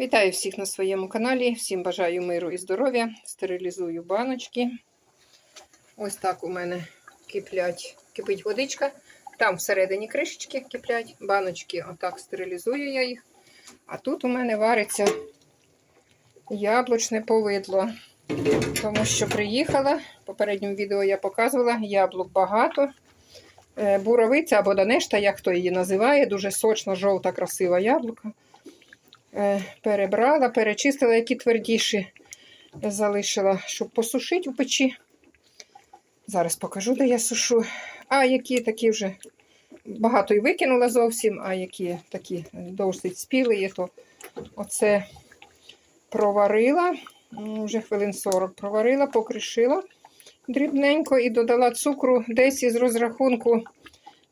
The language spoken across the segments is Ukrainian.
Вітаю всіх на своєму каналі. Всім бажаю миру і здоров'я. Стерилізую баночки. Ось так у мене киплять, кипить водичка. Там всередині кришечки киплять баночки. Отак стерилізую я їх. А тут у мене вариться яблучне повидло. Тому що приїхала. В попередньому відео я показувала яблук багато. Е, Буровиця або данешта, як хто її називає, дуже сочна, жовта, красива яблука. Е, Перебрала, перечистила, які твердіші залишила, щоб посушити у печі. Зараз покажу, де я сушу. А які такі вже багато і викинула зовсім, а які такі досить спіли, то оце проварила. Вже хвилин 40 проварила, покришила дрібненько і додала цукру десь із розрахунку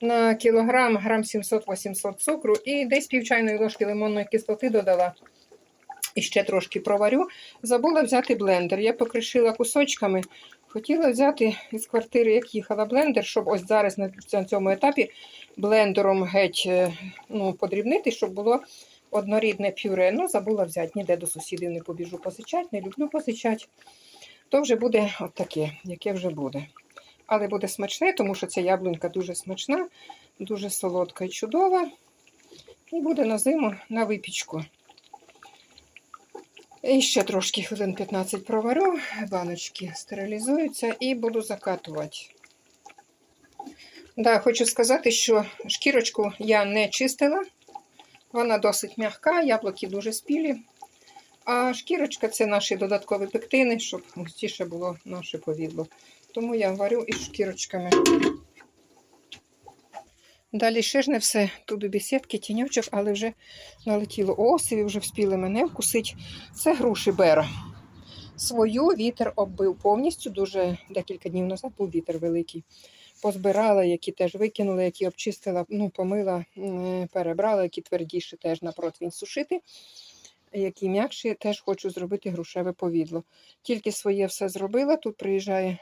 на кілограм, грам 700-800 цукру і десь пів чайної ложки лимонної кислоти додала. І ще трошки проварю. Забула взяти блендер. Я покришила кусочками. Хотіла взяти із квартири, як їхала блендер, щоб ось зараз на цьому етапі блендером геть е, ну, подрібнити, щоб було однорідне пюре. Ну, забула взяти, ніде до сусідів не побіжу посичати, не люблю посичати. То вже буде от таке, яке вже буде. Але буде смачне, тому що ця яблунька дуже смачна, дуже солодка і чудова. І буде на зиму на випічку. І ще трошки хвилин 15 проварю, баночки стерилізуються і буду закатувати. Да, хочу сказати, що шкірочку я не чистила. Вона досить м'яка, яблуки дуже спілі. А шкірочка це наші додаткові пектини, щоб густіше було наше повідло. Тому я варю із шкірочками. Далі ще ж не все. Тут у бесідки тіньочок, але вже налетіло осиві, вже вспіли мене вкусити. Це груші бера. Свою вітер оббив повністю. Дуже декілька днів назад був вітер великий. Позбирала, які теж викинула, які обчистила, ну, помила, перебрала, які твердіші теж на противень сушити. Які м'якші, теж хочу зробити грушеве повідло. Тільки своє все зробила. Тут приїжджає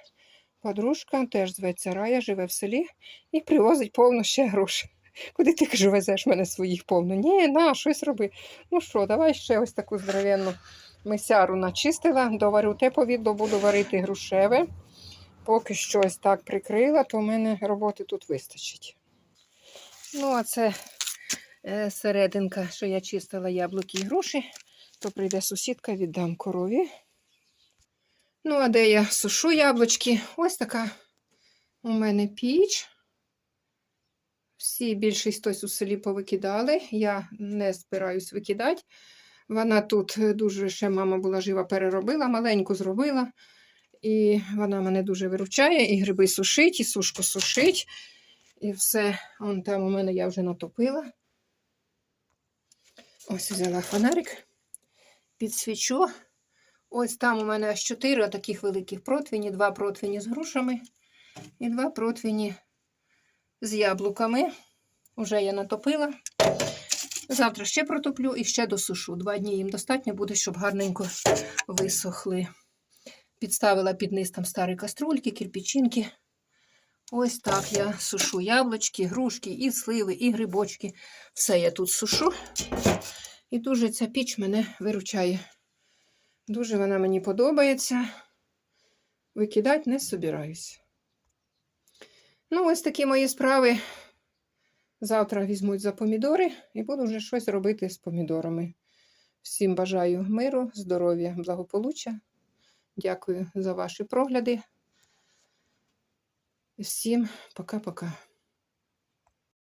подружка, теж зветься Рая, живе в селі і привозить повно ще груш. Куди ти кажу, везеш мене своїх повно? Ні, на, щось роби. Ну що, давай ще ось таку здоровенну мисяру начистила, доварю те повідло, буду варити грушеве. Поки що ось так прикрила, то в мене роботи тут вистачить. Ну, а це е, серединка, що я чистила яблуки і груші, то прийде сусідка, віддам корові. Ну, а де я сушу яблучки? Ось така у мене піч. Всі більшість ось у селі повикидали. Я не збираюсь викидати. Вона тут дуже ще мама була жива, переробила, маленьку зробила. І вона мене дуже виручає, і гриби сушить, і сушку сушить. І все. Вон там у мене я вже натопила. Ось взяла фонарик, підсвічу. Ось там у мене аж чотири таких великих противні, два противні з грушами і два противні з яблуками. Уже я натопила. Завтра ще протоплю і ще досушу. Два дні їм достатньо буде, щоб гарненько висохли. Підставила під низ там старі каструльки, кирпичинки. Ось так я сушу яблучки, грушки, і сливи, і грибочки. Все я тут сушу. І дуже ця піч мене виручає. Дуже вона мені подобається. Викидати не собираюсь. Ну, ось такі мої справи. Завтра візьмуть за помідори і буду вже щось робити з помідорами. Всім бажаю миру, здоров'я, благополуччя. Дякую за ваші прогляди. Всім пока-пока.